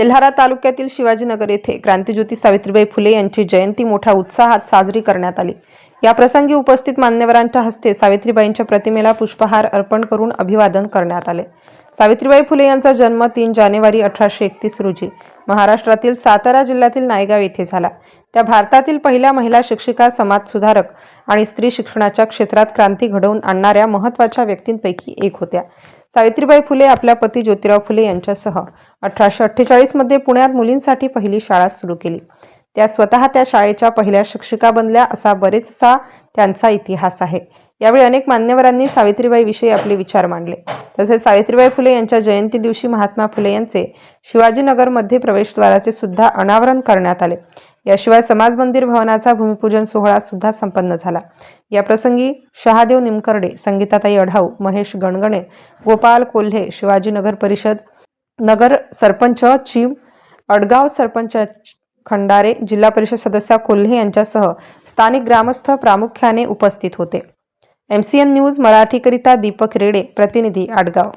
तेल्हारा तालुक्यातील शिवाजीनगर येथे क्रांतीज्योती सावित्रीबाई फुले यांची जयंती मोठ्या उत्साहात साजरी करण्यात आली. या प्रसंगी उपस्थित मान्यवरांच्या हस्ते सावित्रीबाईंच्या प्रतिमेला पुष्पहार अर्पण करून अभिवादन करण्यात आले. सावित्रीबाई फुले यांचा जन्म तीन जानेवारी अठराशे एकतीस रोजी महाराष्ट्रातील सातारा जिल्ह्यातील नायगाव येथे झाला. त्या भारतातील पहिल्या महिला शिक्षिका समाजसुधारक आणि स्त्री शिक्षणाच्या क्षेत्रात क्रांती घडवून आणणाऱ्या महत्त्वाच्या व्यक्तींपैकी एक होत्या. सावित्रीबाई फुले आपल्या पती ज्योतिराव फुले यांच्यासह अठराशे अठ्ठेचाळीसमध्ये पुण्यात मुलींसाठी पहिली शाळा सुरू केली. त्या स्वतः त्या शाळेच्या पहिल्या शिक्षिका बनल्या असा बरेचसा त्यांचा इतिहास आहे. यावेळी अनेक मान्यवरांनी सावित्रीबाई विषयी आपले विचार मांडले. तसेच सावित्रीबाई फुले यांच्या जयंती दिवशी महात्मा फुले यांचे शिवाजीनगरमध्ये प्रवेशद्वाराचे सुद्धा अनावरण करण्यात आले. याशिवाय समाज मंदिर भवनाचा भूमिपूजन सोहळा सुद्धा संपन्न झाला. या प्रसंगी शहादेव निमकर्डे संगीताताई अढाऊ महेश गणगणे गोपाल कोल्हे शिवाजीनगर परिषद नगर सरपंच चीव अडगाव सरपंच खंडारे जिल्हा परिषद सदस्या कोल्हे यांच्यासह स्थानिक ग्रामस्थ प्रामुख्याने उपस्थित होते. एमसीएन न्यूज मराठीकरिता दीपक रेडे प्रतिनिधी आडगाव.